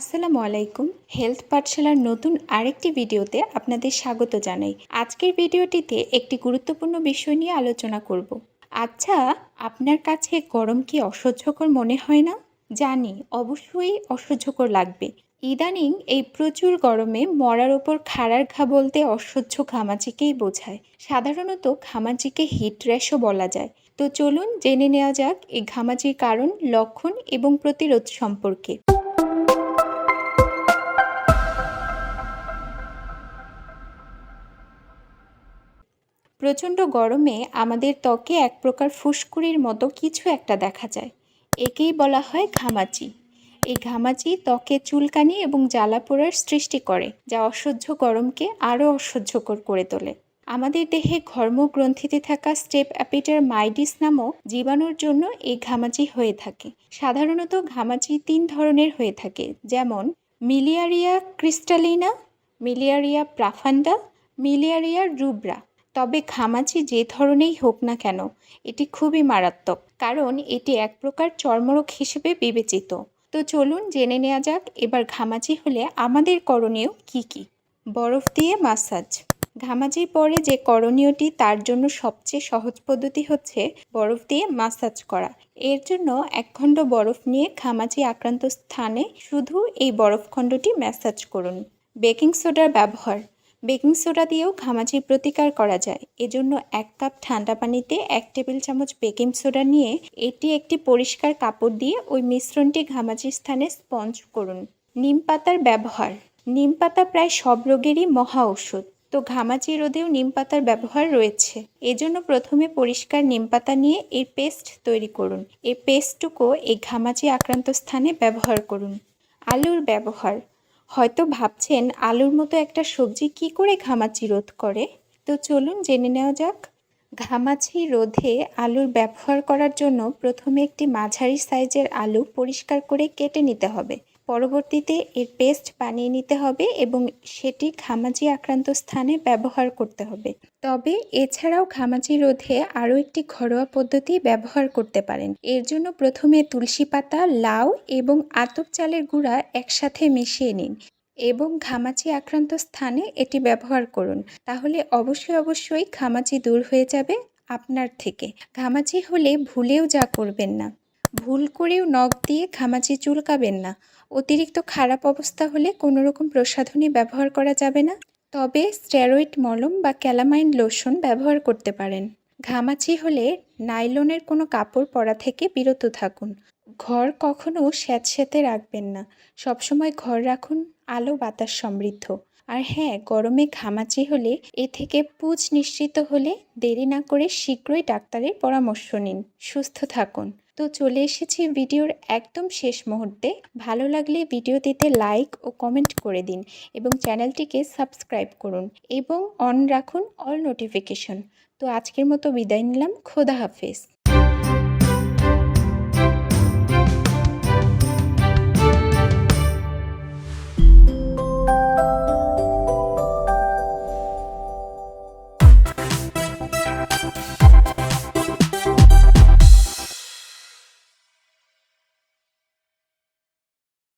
আসসালামু আলাইকুম। হেলথ পাঠশালার নতুন আরেকটি ভিডিওতে আপনাদের স্বাগত জানাই। আজকের ভিডিওটিতে একটি গুরুত্বপূর্ণ বিষয় নিয়ে আলোচনা করব। আচ্ছা আপনার কাছে গরম কি অসহ্যকর মনে হয় না? জানি, অবশ্যই অসহ্যকর লাগবে। ইদানিং এই প্রচুর গরমে মরার ওপর খাড়ার ঘা বলতে অসহ্য ঘামাচিকেই বোঝায়। সাধারণত ঘামাচিকে হিট র্যাশও বলা যায়। তো চলুন জেনে নেওয়া যাক এই ঘামাচির কারণ, লক্ষণ এবং প্রতিরোধ সম্পর্কে। প্রচণ্ড গরমে আমাদের ত্বকে এক প্রকার ফুসকুড়ির মতো কিছু একটা দেখা যায়। একেই বলা হয় ঘামাচি। এই ঘামাচি ত্বকে চুলকানি এবং জ্বালা পোড়ার সৃষ্টি করে, যা অসহ্য গরমকে আরও অসহ্যকর করে তোলে। আমাদের দেহে ঘর্মগ্রন্থিতে থাকা স্টেপ অ্যাপিটার মাইডিস নামক জীবাণুর জন্য এই ঘামাচি হয়ে থাকে। সাধারণত ঘামাচি তিন ধরনের হয়ে থাকে, যেমন মিলিয়ারিয়া ক্রিস্টালিনা, মিলিয়ারিয়া প্রাফান্ডা, মিলিয়ারিয়া রুব্রা। তবে ঘামাচি যে ধরনেই হোক না কেন, এটি খুবই মারাত্মক, কারণ এটি এক প্রকার চর্মরোগ হিসেবে বিবেচিত। তো চলুন জেনে নেওয়া যাক এবার ঘামাচি হলে আমাদের করণীয় কি কি? বরফ দিয়ে মাসাজ। ঘামাচির পরে যে করণীয়টি, তার জন্য সবচেয়ে সহজ পদ্ধতি হচ্ছে বরফ দিয়ে মাসাজ করা। এর জন্য এক খণ্ড বরফ নিয়ে ঘামাচি আক্রান্ত স্থানে শুধু এই বরফখণ্ডটি ম্যাসাজ করুন। বেকিং সোডার ব্যবহার। বেকিং সোডা দিয়েও ঘামাচির প্রতিকার করা যায়। এজন্য এক কাপ ঠান্ডা পানিতে এক টেবিল চামচ বেকিং সোডা নিয়ে এটি একটি পরিষ্কার কাপড় দিয়ে ওই মিশ্রণটি ঘামাচির স্থানে স্পঞ্জ করুন। নিম পাতার ব্যবহার। নিম পাতা প্রায় সব রোগেরই মহা ওষুধ তো ঘামাচি রোধেও নিম পাতার ব্যবহার রয়েছে। এজন্য প্রথমে পরিষ্কার নিম পাতা নিয়ে এর পেস্ট তৈরি করুন। এই পেস্টটুকু এই ঘামাচি আক্রান্ত স্থানে ব্যবহার করুন। আলুর ব্যবহার। হয়তো ভাবছেন আলুর মতো একটা সবজি কি করে ঘামাচি রোধ করে? তো চলুন জেনে নেওয়া যাক। ঘামাচি রোধে আলুর ব্যবহার করার জন্য প্রথমে একটি মাঝারি সাইজের আলু পরিষ্কার করে কেটে নিতে হবে। পরবর্তীতে এর পেস্ট বানিয়ে নিতে হবে এবং সেটি ঘামাচি আক্রান্ত স্থানে ব্যবহার করতে হবে। তবে এছাড়াও ঘামাচি রোধে আরও একটি ঘরোয়া পদ্ধতি ব্যবহার করতে পারেন। এর জন্য প্রথমে তুলসী পাতা, লাউ এবং আতপ চালের গুঁড়া একসাথে মিশিয়ে নিন এবং ঘামাচি আক্রান্ত স্থানে এটি ব্যবহার করুন। তাহলে অবশ্যই অবশ্যই ঘামাচি দূর হয়ে যাবে আপনার থেকে। ঘামাচি হলে ভুলেও যা করবেন না। ভুল করেও নখ দিয়ে ঘামাচি চুলকাবেন না। অতিরিক্ত খারাপ অবস্থা হলে কোনো রকম প্রসাধনী ব্যবহার করা যাবে না। তবে স্টেরয়েড মলম বা ক্যালামাইন লোশন ব্যবহার করতে পারেন। ঘামাচি হলে নাইলনের কোনো কাপড় পরা থেকে বিরত থাকুন। ঘর কখনো স্যাঁতস্যাঁতে রাখবেন না। সবসময় ঘর রাখুন, আলো, বাতাস সমৃদ্ধ। আর হ্যাঁ গরমে ঘামাচি হলে এ থেকে পুজ নিশ্চিত হলে দেরি না করে শীঘ্রই ডাক্তারের পরামর্শ নিন। সুস্থ থাকুন। তো চলে এসেছি ভিডিওর একদম শেষ মুহূর্তে। ভালো লাগলে ভিডিওটিতে লাইক ও কমেন্ট করে দিন এবং চ্যানেলটিকে সাবস্ক্রাইব করুন এবং অন রাখুন অল নোটিফিকেশন তো আজকের মতো বিদায় নিলাম, খোদা হাফেজ।